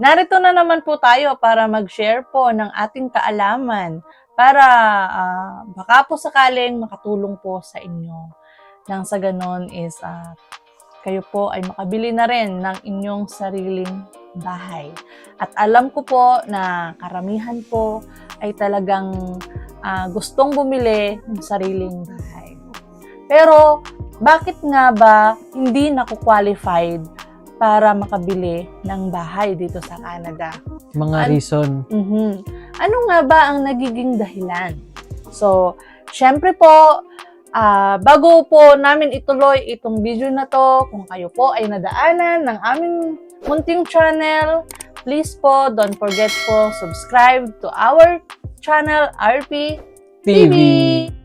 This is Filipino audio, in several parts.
Narito na naman po tayo para mag-share po ng ating kaalaman para ah, baka po sakaling makatulong po sa inyo. Nang sa ganon is ah, kayo po ay makabili na rin ng inyong sariling bahay. At alam ko po na karamihan po ay talagang ah, gustong bumili ng sariling bahay. Pero bakit nga ba hindi naku-qualified para makabili ng bahay dito sa Canada? Mga An- reason. Mhm. Ano nga ba ang nagiging dahilan? So, syempre po, ah, bago po namin ituloy itong video na to, kung kayo po ay nadaanan ng aming munting channel, please po, don't forget po, subscribe to our channel, RP TV. TV.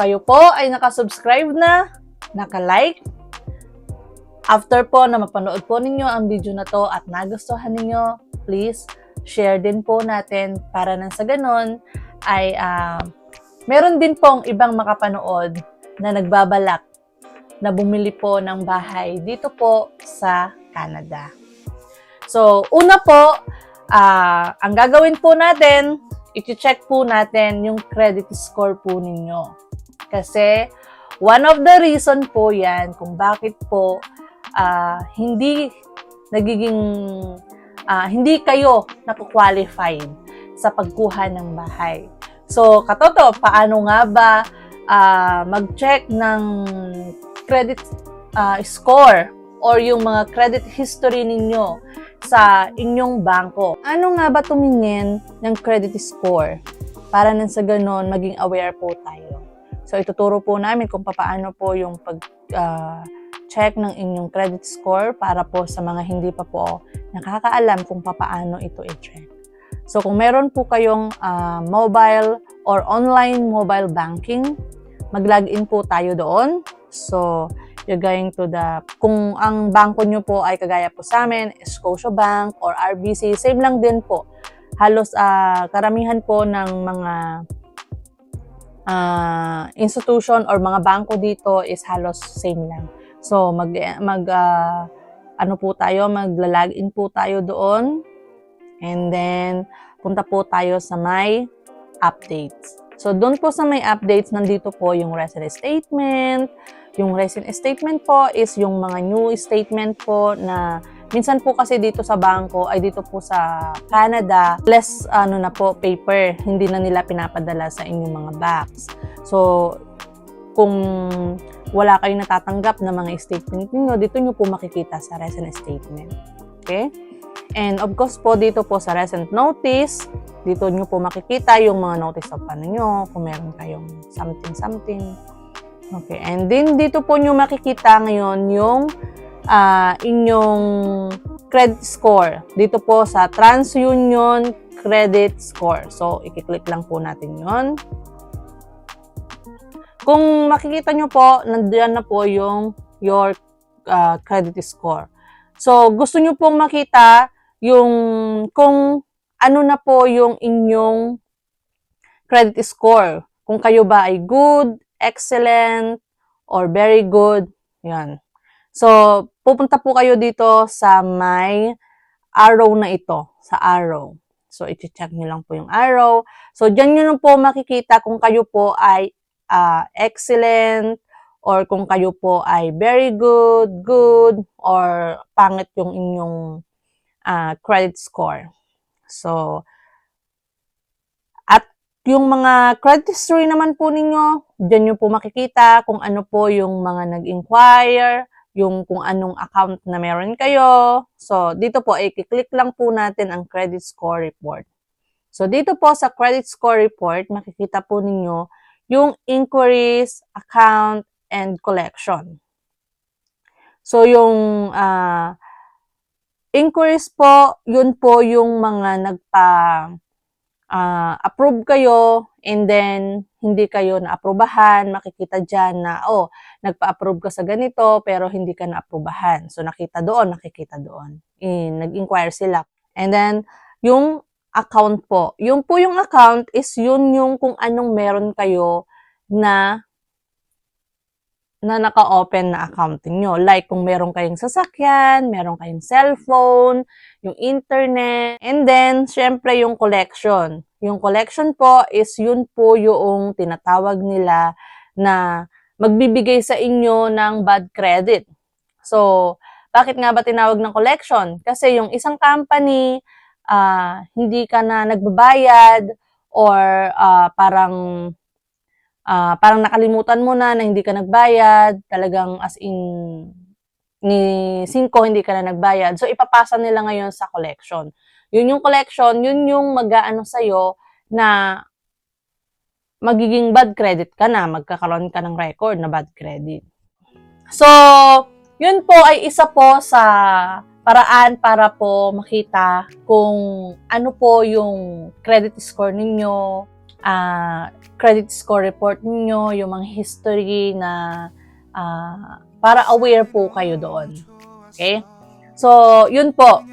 Kayo po ay nakasubscribe na, naka-like, after po na mapanood po ninyo ang video na to at nagustuhan ninyo, please share din po natin para nang sa ganon ay ah, meron din pong ibang makapanood na nagbabalak na bumili po ng bahay dito po sa Canada. So, una po, ah, ang gagawin po natin, i-check po natin yung credit score po ninyo. Kasi, one of the reason po yan kung bakit po ah, hindi nagiging, ah, hindi kayo naku-qualified sa pagkuha ng bahay. So, katoto, paano nga ba ah, mag-check ng credit ah, score or yung mga credit history ninyo sa inyong bangko. Ano nga ba tumingin ng credit score? Para nang sa ganon, maging aware po tayo. So, ituturo po namin kung paano po yung pag ah, check ng inyong credit score para po sa mga hindi pa po nakakaalam kung paano ito i-check. So, kung meron po kayong ah, mobile or online mobile banking, mag-login po tayo doon. So, you're going to the, kung ang bangko nyo po ay kagaya po sa amin, Scotiabank or RBC, same lang din po. Halos ah, karamihan po ng mga ah, institution or mga bangko dito is halos same lang. So, mag, mag ah, ano po tayo, magla-login po tayo doon. And then, punta po tayo sa may updates. So, doon po sa may updates, nandito po yung resident statement. Yung resident statement po is yung mga new statement po na minsan po kasi dito sa bangko ay dito po sa Canada, less ano na po, paper. Hindi na nila pinapadala sa inyong mga box. So, kung wala kayong natatanggap na mga statement ninyo, dito nyo po makikita sa resident statement. Okay? And of course po, dito po sa recent notice, dito nyo po makikita yung mga notice of ano nyo, kung meron kayong something-something. Okay, and then dito po nyo makikita ngayon yung ah, inyong credit score. Dito po sa TransUnion Credit Score. So, ikiklik lang po natin yon. Kung makikita nyo po, nandiyan na po yung your ah, credit score. So, gusto nyo pong makita yung kung ano na po yung inyong credit score. Kung kayo ba ay good, excellent, or very good. Yan. So, pupunta po kayo dito sa may arrow na ito, sa arrow. So, iti-check nyo lang po yung arrow. So, dyan nyo po makikita kung kayo po ay ah, excellent, or kung kayo po ay very good, good, or pangit yung inyong ah, credit score. So, at yung mga credit history naman po ninyo, dyan nyo po makikita kung ano po yung mga nag-inquire, yung kung anong account na meron kayo. So, dito po, i-click lang po natin ang credit score report. So, dito po sa credit score report, makikita po ninyo yung inquiries, account, and collection. So, yung ah, inquiries po, yun po yung mga nagpa ah, approve kayo and then hindi kayo na-aprobahan, makikita dyan na, oh, nagpa-approve ka sa ganito pero hindi ka na-aprobahan. So, nakita doon, nakikita doon. In, nag-inquire sila. And then, yung account po. Yung po yung account is yun yung kung anong meron kayo na na naka-open na account nyo. Like kung meron kayong sasakyan, meron kayong cellphone, yung internet, and then, syempre, yung collection. Yung collection po is yun po yung tinatawag nila na magbibigay sa inyo ng bad credit. So, bakit nga ba tinawag ng collection? Kasi yung isang company, ah, hindi ka na nagbabayad or ah, parang ah, parang nakalimutan mo na na hindi ka nagbayad, talagang as in ni Cinco hindi ka na nagbayad. So ipapasa nila ngayon sa collection. Yun yung collection, yun yung mag-aano sa'yo na magiging bad credit ka na, magkakaroon ka ng record na bad credit. So, yun po ay isa po sa paraan para po makita kung ano po yung credit score ninyo, ah, credit score report ninyo, yung mga history na ah, para aware po kayo doon. Okay? So, yun po.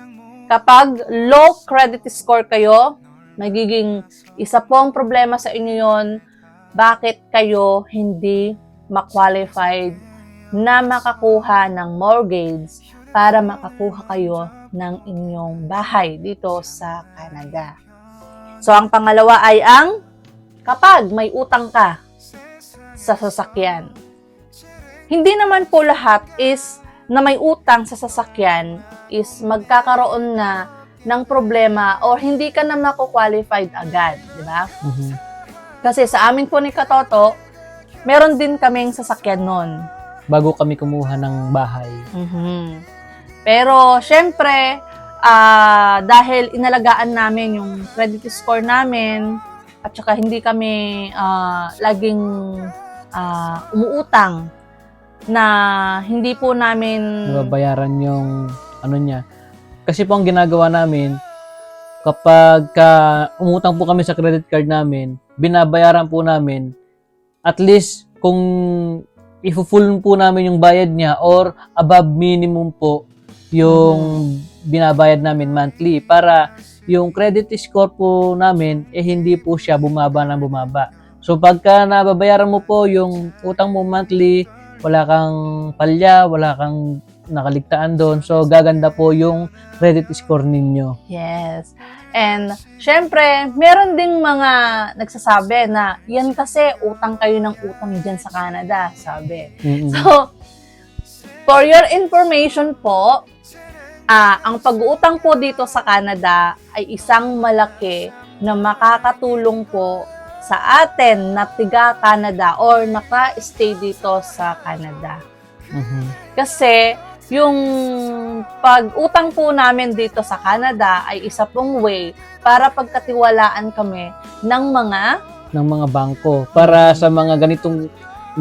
Kapag low credit score kayo, magiging isa pong problema sa inyo yon bakit kayo hindi ma-qualified na makakuha ng mortgage para makakuha kayo ng inyong bahay dito sa Canada. So, ang pangalawa ay ang kapag may utang ka sa sasakyan. Hindi naman po lahat is na may utang sa sasakyan is magkakaroon na ng problema or hindi ka na mako-qualified agad, di ba? Mhm. Kasi sa amin po ni Katoto, meron din kaming sasakyan nun. Bago kami kumuha ng bahay. Mhm. Pero, syempre, ah, dahil inalagaan namin yung credit score namin, at saka hindi kami ah, laging ah, umuutang na hindi po namin Nababayaran yung ano niya. Kasi po ang ginagawa namin, kapag ka umutang po kami sa credit card namin, binabayaran po namin at least kung ifo-full po namin yung bayad niya or above minimum po yung binabayad namin monthly para yung credit score po namin eh hindi po siya bumaba ng bumaba. So pagka nababayaran mo po yung utang mo monthly, wala kang palya, wala kang nakaligtaan doon. So gaganda po yung credit score ninyo. Yes. And, syempre, meron ding mga nagsasabi na, yan kasi, utang kayo ng utang dyan sa Canada, sabi. Mm-mm. So, for your information po, ah, ang pag-uutang po dito sa Canada ay isang malaki na makakatulong po sa atin na tiga Canada or naka-stay dito sa Canada. Mhm. Kasi yung pag-utang po namin dito sa Canada ay isa pong way para pagkatiwalaan kami ng mga ng mga bangko para sa mga ganitong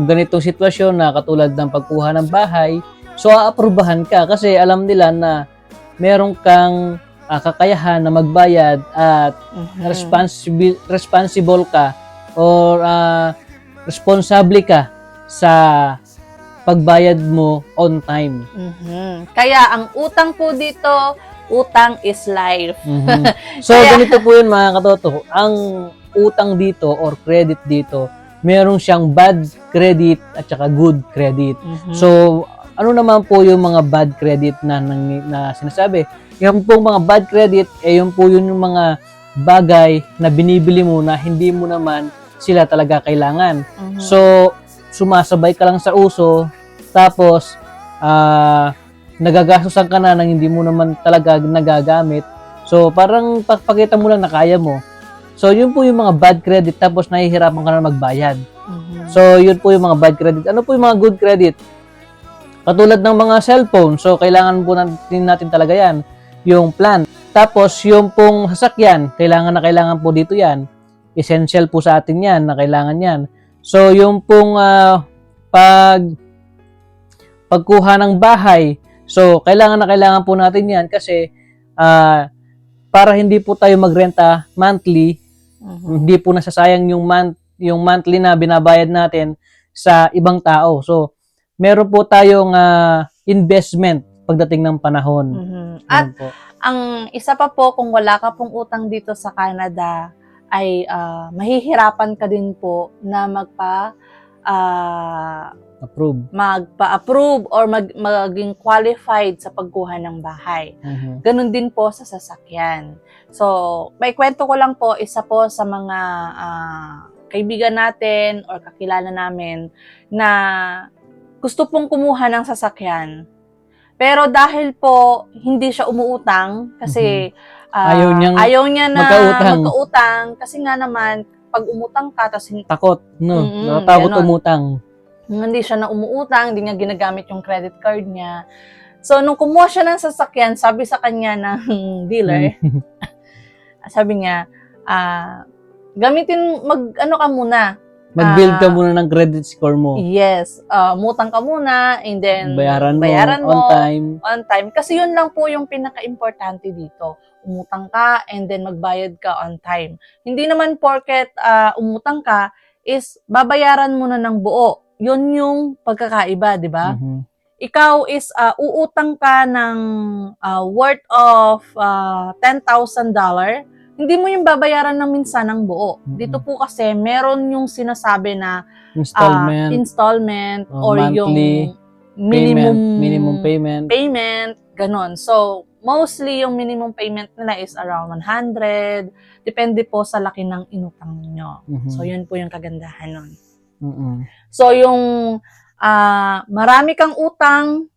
ganitong sitwasyon na katulad ng pagkuha ng bahay so aaprubahan ka kasi alam nila na meron kang ah, kakayahan na magbayad at responsible responsible ka or ah, responsable ka sa pagbayad mo on time. Mhm. Kaya ang utang po dito, utang is life. Mhm. So, Kaya- ganito po yun mga katoto. Ang utang dito or credit dito, meron siyang bad credit at saka good credit. Mhm. So, ano naman po yung mga bad credit na, na, na sinasabi? Yung pong mga bad credit, eh yung po yun yung mga bagay na binibili mo na hindi mo naman sila talaga kailangan. Mhm. So, sumasabay ka lang sa uso, tapos, ah, nagagastusan ka na nang hindi mo naman talaga nagagamit. So, parang pagpakita mo lang na kaya mo. So, yun po yung mga bad credit, tapos nahihirapan ka na magbayad. Mhm. So, yun po yung mga bad credit. Ano po yung mga good credit? Katulad ng mga cellphone. So, kailangan po natin, natin talaga yan. Yung plan. Tapos, yung pong sasakyan, kailangan na kailangan po dito yan. Essential po sa atin yan, na kailangan yan. So, yung pong ah, pag pagkuha ng bahay. So, kailangan na kailangan po natin yan kasi ah, para hindi po tayo magrenta monthly, Mhm. hindi po nasasayang yung month yung monthly na binabayad natin sa ibang tao. So, meron po tayong ah, investment pagdating ng panahon. Mhm. At po. ang isa pa po, kung wala ka pong utang dito sa Canada, ay ah, mahihirapan ka din po na magpa ah, Approve. magpa-approve or mag, maging qualified sa pagkuha ng bahay. Mhm. Ganon din po sa sasakyan. So, may kwento ko lang po, isa po sa mga ah, kaibigan natin or kakilala namin na gusto pong kumuha ng sasakyan. Pero dahil po hindi siya umuutang kasi ah, Ayaw niyang ayaw niya na magkautang. magkautang kasi nga naman pag umutang ka tapos Takot, no? Mm-mm, Natatakot umutang. hindi siya na umuutang, hindi niya ginagamit yung credit card niya. So, nung kumuha siya ng sasakyan, sabi sa kanya ng dealer, Mm. sabi niya, ah, gamitin, mag, ano ka muna, Mag-build ka Ah. muna ng credit score mo. yes, ah, umutang ka muna, and then, Bayaran mo, bayaran on time. on time. Kasi yun lang po yung pinaka-importante dito. Umutang ka, and then magbayad ka on time. Hindi naman porket ah, umutang ka, is babayaran mo na ng buo. Yun yung pagkakaiba, di ba? Mhm. ikaw is uh, uutang ka ng uh, worth of uh, $10,000, hindi mo yung babayaran ng minsan ng buo. Mm-mm. Dito po kasi meron yung sinasabi na uh, Installment, installment Oh, or yung monthly minimum payment, minimum payment. payment, ganon. So, mostly yung minimum payment nila is around 100. Depende po sa laki ng inutang nyo. Mhm. So, yun po yung kagandahan nun. Mhm. So, yung ah, marami kang utang,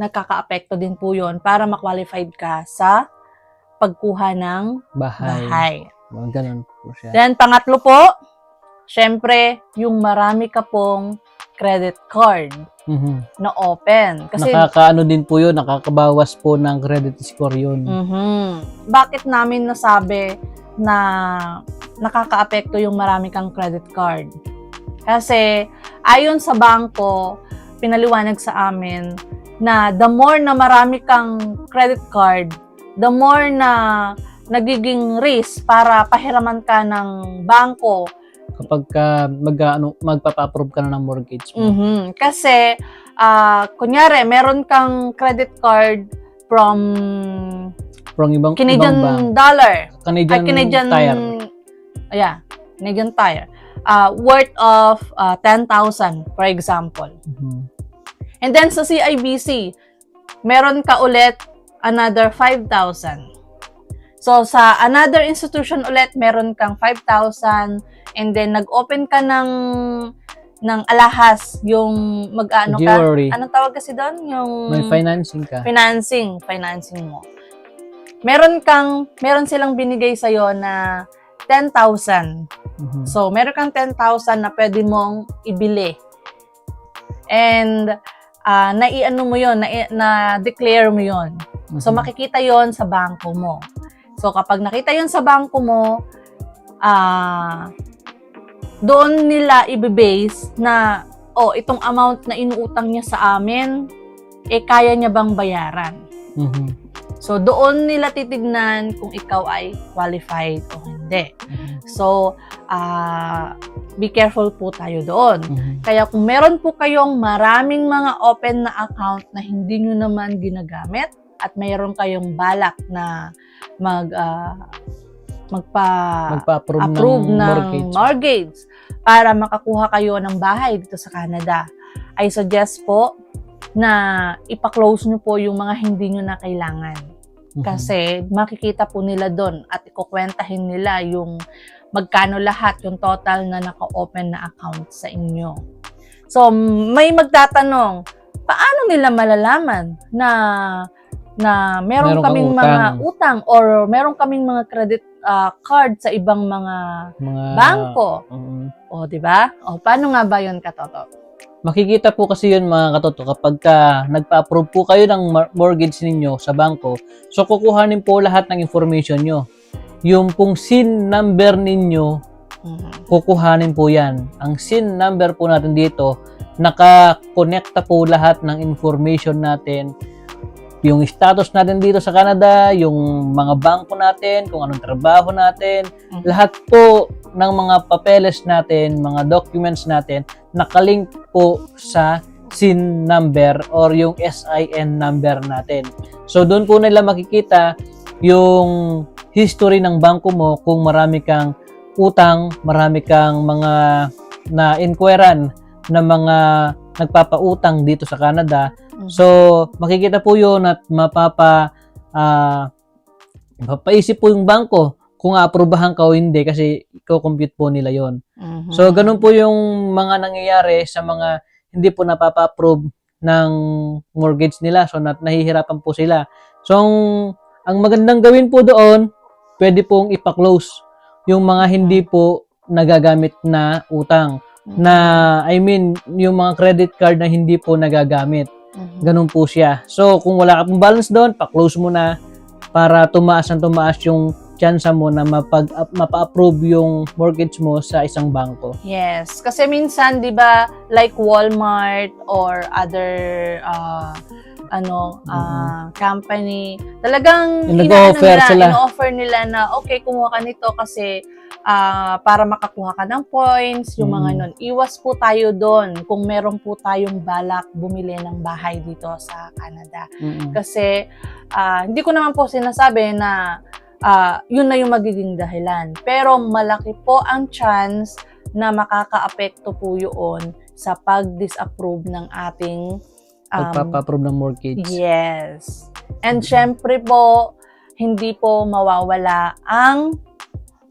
nagkaka-apekto din po yon para ma-qualified ka sa pagkuha ng Bahay. bahay. Ganun po siya. Then, pangatlo po, syempre, yung marami ka pong credit card Mhm. na open. Kasi, Nakakaano din po yun, nakakabawas po ng credit score yun. Mhm. bakit namin nasabi na nakaka-apekto yung marami kang credit card? Kasi, ayon sa bangko, pinaliwanag sa amin na the more na marami kang credit card, the more na nagiging risk para pahiraman ka ng bangko. Kapag ka mag, ano, magpapa-approve ka na ng mortgage mo. Mhm. Kasi, ah, kunyari, meron kang credit card from From ibang, ibang bank. Canadian dollar. Canadian, Ay, Canadian Tire. Yeah, Canadian Tire. Uh, worth of uh, 10,000, for example. Mhm. And then sa CIBC, meron ka ulit another 5,000. So sa another institution ulit, meron kang 5,000 and then nag-open ka ng ng alahas, yung mag-ano ka. Anong tawag kasi doon? Yung May financing ka. financing, financing mo. Meron kang, meron silang binigay sa'yo na 10,000. Mhm. So, meron kang 10,000 na pwede mong ibili. And, ah naiano mo yon na, na-declare mo yon So, Mhm. makikita yon sa bangko mo. So, kapag nakita yon sa bangko mo, ah doon nila ibibase na, oh, itong amount na inuutang niya sa amin, eh, kaya niya bang bayaran? Mhm. So, doon nila titignan kung ikaw ay qualified o hindi. Mhm. So, ah be careful po tayo doon. Mhm. Kaya kung meron po kayong maraming mga open na account na hindi nyo naman ginagamit at mayroon kayong balak na mag ah, magpa Magpa-approve, approve ng, ng mortgage. mortgage para makakuha kayo ng bahay dito sa Canada. I suggest po na ipa-close nyo po yung mga hindi nyo na kailangan. Mhm. Kasi makikita po nila doon at ikukwentahin nila yung magkano lahat, yung total na naka-open na account sa inyo. So, may magtatanong, paano nila malalaman na na meron, Meron kaming utang. mga utang or meron kaming mga credit ah, card sa ibang mga mga bangko? Mhm. O, di ba? O, paano nga ba yun, Katoto? Makikita po kasi yun mga katoto kapag ka nagpa-approve po kayo ng mortgage ninyo sa bangko, so kukuhanin po lahat ng information nyo. Yung pong SIN number ninyo, Mhm. kukuhanin po yan. Ang SIN number po natin dito, nakakonekta po lahat ng information natin. Yung status natin dito sa Canada, yung mga bangko natin, kung anong trabaho natin, Mhm. lahat po ng mga papeles natin, mga documents natin, nakalink po sa SIN number or yung SIN number natin. So doon po nila makikita yung history ng bangko mo kung marami kang utang, marami kang mga na-inquiran ng mga nagpapautang dito sa Canada. Mhm. So, makikita po yun at mapapa, ah, mapapaisip po yung bangko kung aaprubahan ka o hindi kasi i-compute po nila yon. Mhm. So, ganun po yung mga nangyayari sa mga hindi po napapa-approve ng mortgage nila. So, nat nahihirapan po sila. So, ang, ang magandang gawin po doon, pwede pong ipa-close yung mga hindi po nagagamit na utang. Na, I mean, yung mga credit card na hindi po nagagamit. Mhm. Ganun po siya. So, kung wala ka pong balance doon, pa-close mo na para tumaas ang tumaas yung chance mo na mapag, mapa-approve yung mortgage mo sa isang bangko. Yes, kasi minsan 'di ba like Walmart or other uh, ano uh, company, talagang nila, sila. in-offer nila na okay kumuha ka nito kasi ah, para makakuha ka ng points, yung mga Mm. nun. Iwas po tayo doon kung meron po tayong balak bumili ng bahay dito sa Canada. Mm-mm. Kasi ah, hindi ko naman po sinasabi na ah, yun na yung magiging dahilan. Pero malaki po ang chance na makakaapekto po yun sa pag-disapprove ng ating um, Pagpapa-approve ng mortgage. Yes. And syempre po, hindi po mawawala ang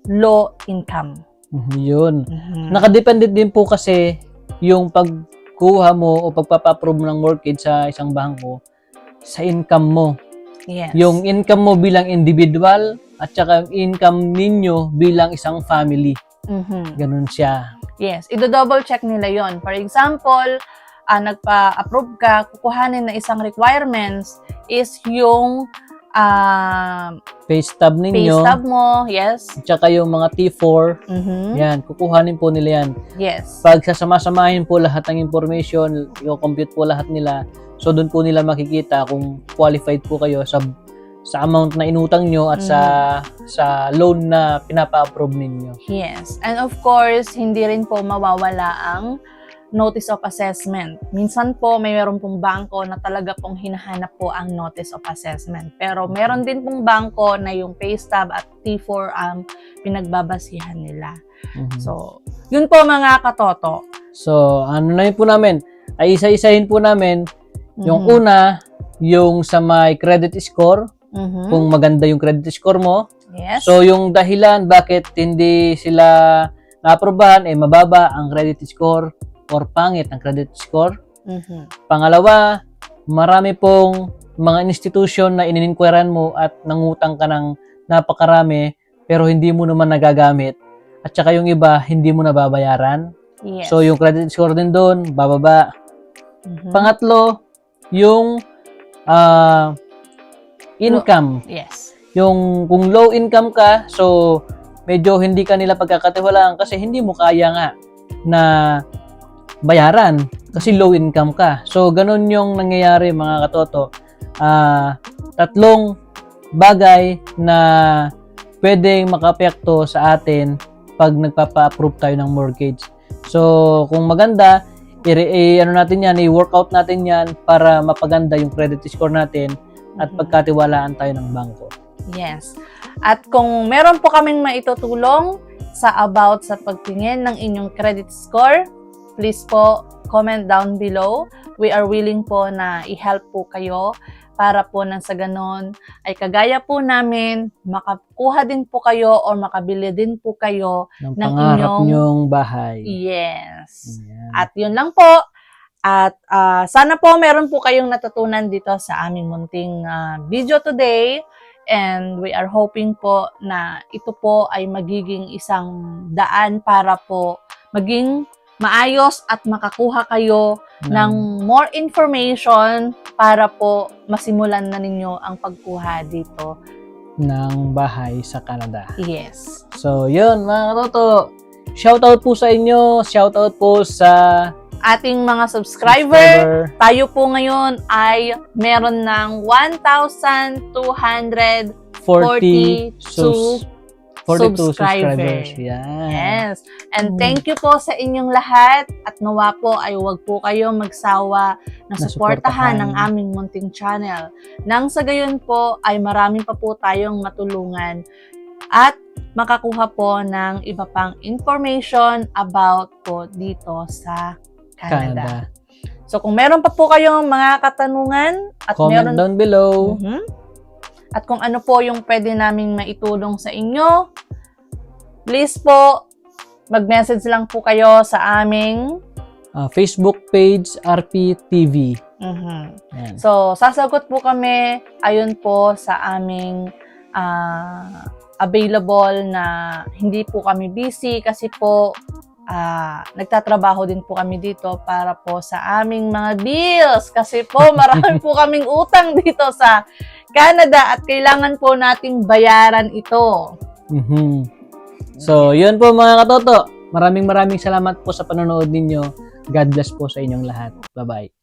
low income. Mhm, Yun. Mhm. Nakadepende din po kasi yung pagkuha mo o pagpapa-approve ng mortgage sa isang bangko sa income mo. yes. Yung income mo bilang individual at saka yung income ninyo bilang isang family. Mhm. Ganun siya. Yes, i-double check nila yon. For example, ah, nagpa-approve ka, kukuhanin na isang requirements is yung ah, Pay stub pay ninyo stub mo, yes. at saka yung mga T4, Mhm. yan, kukuhanin po nila yan. Yes. Pag sasama-samahin po lahat ng information, i-compute po lahat nila. So doon po nila makikita kung qualified po kayo sa sa amount na inutang nyo at sa sa loan na pinapa-approve ninyo. Yes. And of course, hindi rin po mawawala ang notice of assessment. Minsan po, may meron pong bangko na talaga pong hinahanap po ang notice of assessment. Pero meron din pong bangko na yung pay stub at T4 ang pinagbabasihan nila. Mhm. So, yun po mga katoto. So, ano na yun po namin? Ay isa-isahin po namin yung Mhm. una, yung sa may credit score, Mhm. kung maganda yung credit score mo. Yes. So, yung dahilan bakit hindi sila naaprobahan ay mababa ang credit score or pangit ang credit score. Mhm. Pangalawa, marami pong mga institution na inininquiran mo at nangutang ka ng napakarami pero hindi mo naman nagagamit. At saka yung iba, hindi mo nababayaran. Yes. So, yung credit score din doon, bababa. Mhm. Pangatlo, yung ah, income. Yes. Yung kung low income ka, so medyo hindi ka nila pagkakatiwalaan kasi hindi mo kaya nga na bayaran kasi low income ka. So ganun yung nangyayari mga katoto. Ah, tatlong bagay na pwedeng makapekto sa atin pag nagpapa-approve tayo ng mortgage. So kung maganda, i, i- ano natin yan, i-workout natin yan para mapaganda yung credit score natin at Mhm. pagkatiwalaan tayo ng bangko. Yes. At kung meron po kaming maitutulong sa about sa pagtingin ng inyong credit score, please po comment down below. We are willing po na i-help po kayo para po nang sa ganon ay kagaya po namin, makakuha din po kayo or makabili din po kayo. ng ng pangarap inyong- nyong bahay. Yes. Ayan. At yun lang po. At ah, sana po meron po kayong natutunan dito sa aming munting ah, video today. And we are hoping po na ito po ay magiging isang daan para po maging maayos at makakuha kayo ng more information para po masimulan na ninyo ang pagkuha dito. ng bahay sa Canada. Yes. So, yun mga katoto. Shoutout po sa inyo. Shoutout po sa Ating mga subscriber, tayo po ngayon ay meron ng 1,200 42 sus- 42 subscriber. subscribers. Yan. Yes. And Mm. thank you po sa inyong lahat at nawa po ay huwag po kayo magsawa na suportahan ng aming munting channel. Nang sa gayon po ay marami pa po tayong matulungan at makakuha po ng iba pang information about po dito sa Canada. So kung meron pa po kayong mga katanungan at Comment meron down below. Mhm. At kung ano po yung pwede naming maitulong sa inyo, please po, mag-message lang po kayo sa aming Ah, Facebook page, RPTV. mhm. Yan. So, sasagot po kami ayon po sa aming ah, available na hindi po kami busy kasi po ah, nagtatrabaho din po kami dito para po sa aming mga bills kasi po marami po kaming utang dito sa Canada at kailangan po nating bayaran ito. Mhm. So, yun po mga katoto. Maraming maraming salamat po sa panonood ninyo. God bless po sa inyong lahat. Bye-bye.